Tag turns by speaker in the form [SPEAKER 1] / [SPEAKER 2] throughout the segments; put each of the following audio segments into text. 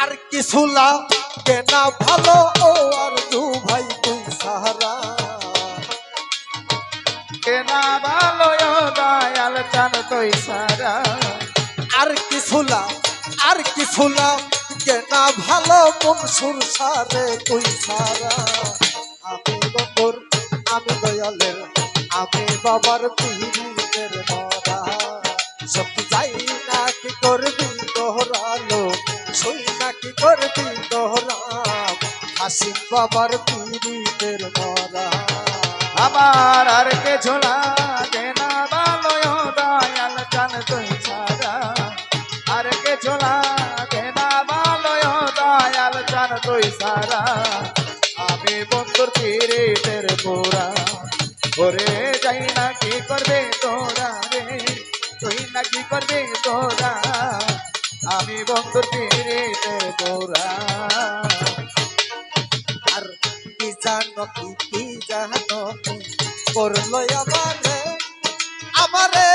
[SPEAKER 1] আর কিছু লাগে না ভালো ও আর দু ভাই তুই সাহারা।
[SPEAKER 2] কেনা ভালো দয়াল চান তুই সারা
[SPEAKER 1] আর কিছু লা- আর কিছু না ভালো মনসুর সারে তুই সারা আমি বন্ধুর আমি দয়ালের আমি বাবার পীরের মরা। সব হাসিম বাবার পীরের মরা।
[SPEAKER 2] আমার আর কে ঝোলা দেনা ভালো দয়াল জান তুই ছাড়া। আর কে ঝোলা দেনা ভালো দয়াল জান তুই সারা আমি বন্ধুর পীরিতের পোড়া। ওরে
[SPEAKER 1] জানো? কি করল আমারে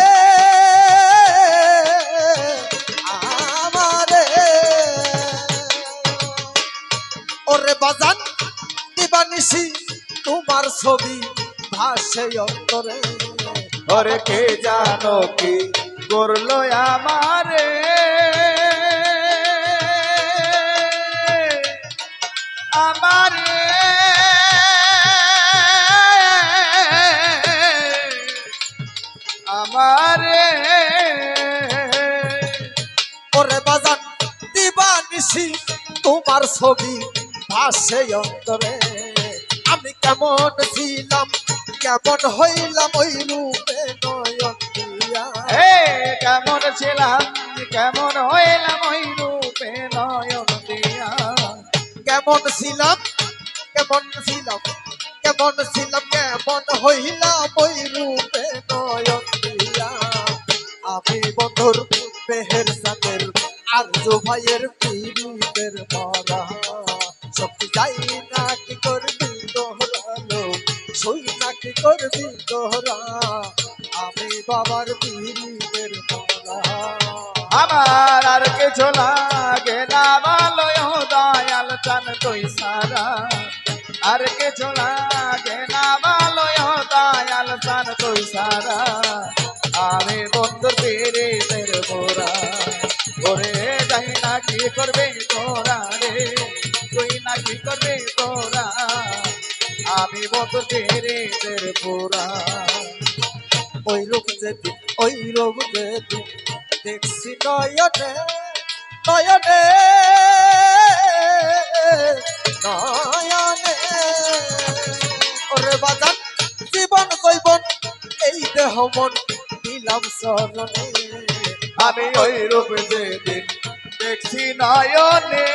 [SPEAKER 1] আমারে ওরে বাজান দিবানিসি তোমার ছবি ভাসে অন্তরে।
[SPEAKER 2] ওরে কে জানো কি করল আমারে?
[SPEAKER 1] তোমার ছবি ভাসে অন্তরে। আমি কেমন ছিলাম কেমন হইলাম ওই রূপে নয়ন
[SPEAKER 2] কেমন ছিলাম কেমন হইলাম ওই রূপে নয়ন দিয়া।
[SPEAKER 1] কেমন ছিলাম কেমন ছিলাম কেমন ছিলাম কেমন হইলাম ওই রূপে নয়ন দিয়া। আমি বন্ধুর পেহের সাথের আর ভাইয়ের পীড়িতের করবি তোহরা আমি বাবার পীড়িতের মরা
[SPEAKER 2] আমার আর কিছু লাগে না ভালো দয়াল, চান তুই সারা। আর কিছু লাগে না ভালো দয়াল, চান তুই সারা। আমি বন্ধুর পেরে তের ওরে যাই না কি করবে? আমি বন্ধুর পেরে তের বোরা
[SPEAKER 1] ওই রোগ যেদিন, ওই রোগ যেদিন দেখছি নয়নে নয়নে নয়নে। ওরে বাজান, জীবন কৈবন এই দেহ মন দিলাম চরণে
[SPEAKER 2] আমি ওই রূপ যেদিন দেখছি নয়নে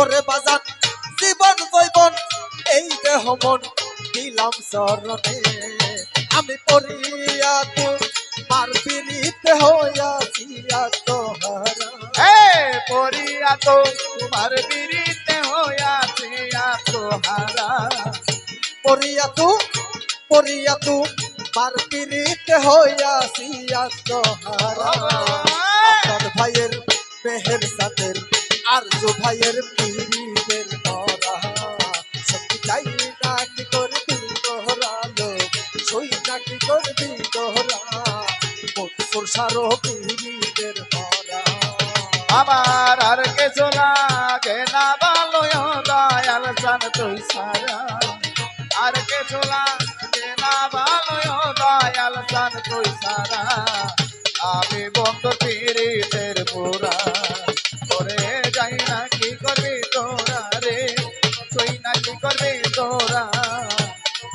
[SPEAKER 1] ওরে বাজান জীবন কৈবন এই দেহ মন দিলাম চরণে। আমি পড়িয়া তু মার পিড়িতে হইয়াছি তোহারা
[SPEAKER 2] হে পরিয়া তো তোমার বিরিতে হইয়াছে আত্মহারা।
[SPEAKER 1] পরিয়া তু পরিয়া তু মার পিড়িতে হইয়াছি তোহারা আপনার ভাইয়ের মেহের সাথের আর জো ভাইয়ের পিড়িতের মরা সত্যি চাই না কি করবি তোহরালো সই না কি করবি তোহরা। মোটর সারো পিড়িতের মরা
[SPEAKER 2] আমার আর কিছু লাগে না ভালো দয়াল চান তুই সারা। আর কিছু লাগে না ভালো দয়াল চান তুই সারা। আমি বন্ধ পীড়িতের পুরা।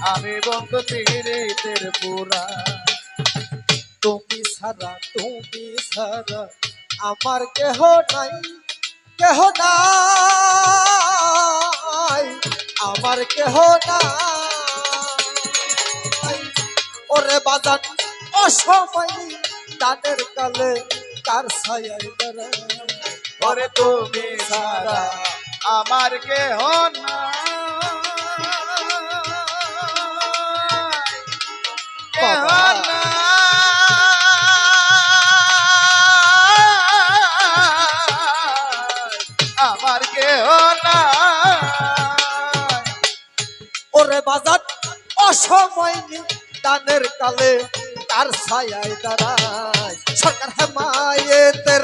[SPEAKER 2] আমি বন্ধ পীড়িতের পুরা।
[SPEAKER 1] তুমি সারা তুমি সারা আমার কেহ নাই কেহ নাই, আমার কেহ নাই। ওরে বাজান, অসময় দানের কালে কার ছায়ায় দাঁড়াই
[SPEAKER 2] ওরে তুমি সারা আমার কেহ না
[SPEAKER 1] অসময় দানের কালে তার ছায়ায় দাঁড়ায়। সরকার হেমায়েতের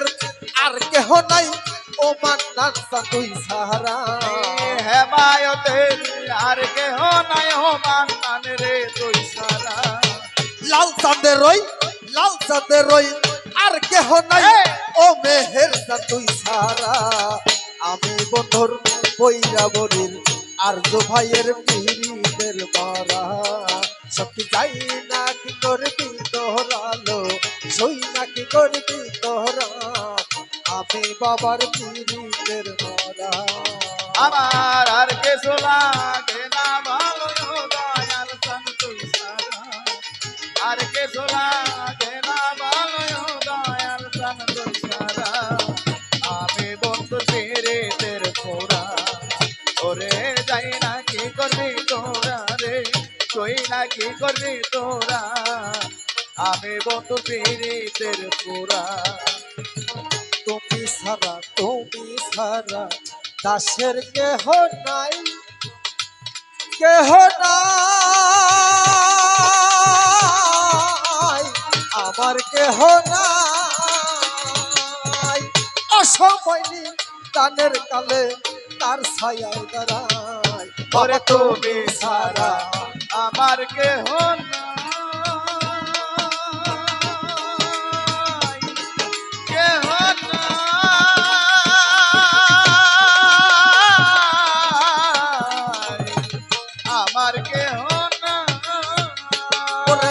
[SPEAKER 1] আর কেহ নাই। ও মান্নান তুই সাহারা।
[SPEAKER 2] হেমায়তে আর কেহ নাই হো মান রে তুই সারা
[SPEAKER 1] লাল চাঁদের রই লাল চাঁদের রই আর কেহ নাই। ও মেহের তুই সারা আমি বন্ধুর বইরা বরির আর জো ভাইয়ের পিড়িদের মারা সত্যি যাই না কি করবি তোহরালো? সই না কি করবি তোহরা? আমি বাবার পিড়িদের মারা।
[SPEAKER 2] আমার আর কে লাগে না, ভালো দয়াল সন্তু আর কে লাগে না কি করবি তোরা। আমি বন্ধু তেরে তের। পোড়া
[SPEAKER 1] তুমি সারা তুমি সারা দাসের কেহ নাই। কেহ নাই। আমার কেহ নাই। অসময়নি দানের কালে তার ছায়ায় দাঁড়ায়
[SPEAKER 2] ওরে তুমি সারা আমার কেহ নাই, কেহ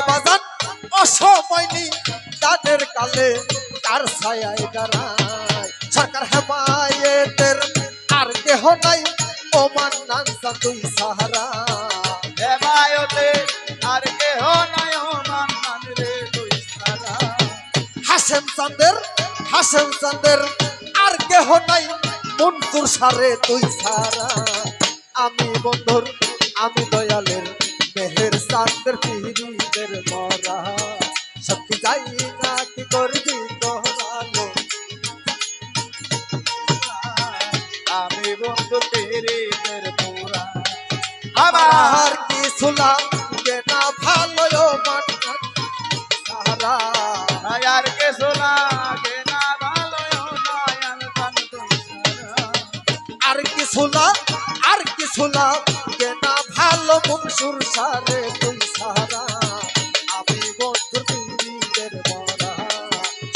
[SPEAKER 1] বাজান অসময়নি কালে তার হেমায়েতের আর কেহ নাই ও মান্নান তুই সাহারা হাসেম চান্দের হাসেম চান্দের আর কেহ নাই মন্তুর সারে তুই সারা। আমি বন্ধুর, আমি দয়ালের, মেহের চাঁদের পিড়িদের মরা আপন সুর সারে তুই সারা। আমি বন্ধুর পীড়িতের মরা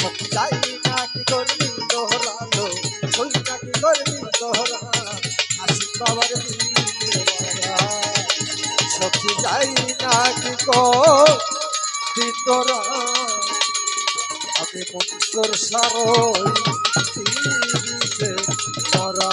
[SPEAKER 1] সব যাই না কি করবি তোহরালো সই না কি করবি তোহরা আসি বাবার পীড়িতের মরা সব যাই না কি করবি তোরা আমি বন্ধুর সারো পীড়িতের মরা